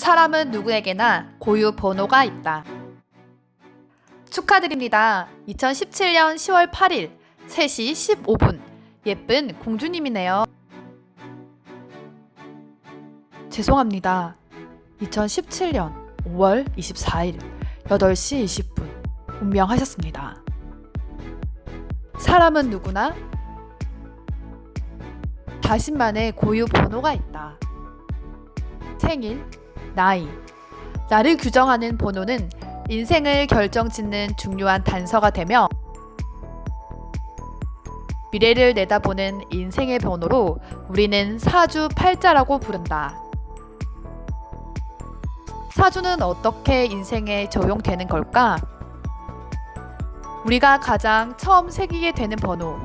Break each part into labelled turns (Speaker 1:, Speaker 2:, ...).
Speaker 1: 사람은 누구에게나 고유 번호가 있다. 축하드립니다. 2017년 10월 8일 3시 15분. 예쁜 공주님이네요. 죄송합니다. 2017년 5월 24일 8시 20분. 운명하셨습니다. 사람은 누구나 자신만의 고유 번호가 있다. 생일, 나이. 나를 규정하는 번호는 인생을 결정 짓는 중요한 단서가 되며 미래를 내다보는 인생의 번호로 우리는 사주 팔자라고 부른다. 사주는 어떻게 인생에 적용되는 걸까? 우리가 가장 처음 새기게 되는 번호.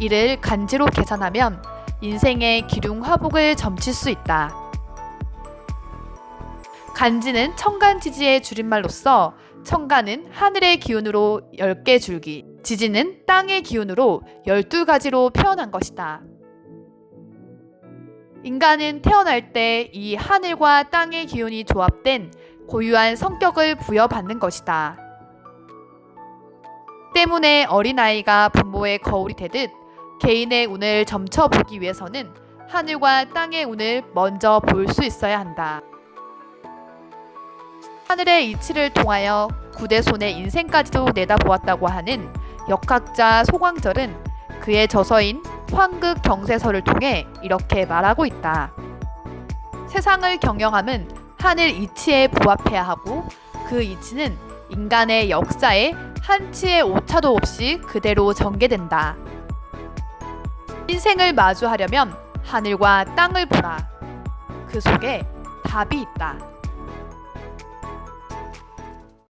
Speaker 1: 이를 간지로 계산하면 인생의 기륭 화복을 점칠 수 있다. 간지는 청간지지의 줄임말로서 청간은 하늘의 기운으로 10개 줄기, 지지는 땅의 기운으로 12가지로 표현한 것이다. 인간은 태어날 때 이 하늘과 땅의 기운이 조합된 고유한 성격을 부여받는 것이다. 때문에 어린아이가 부모의 거울이 되듯 개인의 운을 점쳐보기 위해서는 하늘과 땅의 운을 먼저 볼 수 있어야 한다. 하늘의 이치를 통하여 구대손의 인생까지도 내다보았다고 하는 역학자 소광절은 그의 저서인 황극 병세서를 통해 이렇게 말하고 있다. 세상을 경영함은 하늘 이치에 부합해야 하고 그 이치는 인간의 역사에 한치의 오차도 없이 그대로 전개된다. 인생을 마주하려면 하늘과 땅을 보라. 그 속에 답이 있다.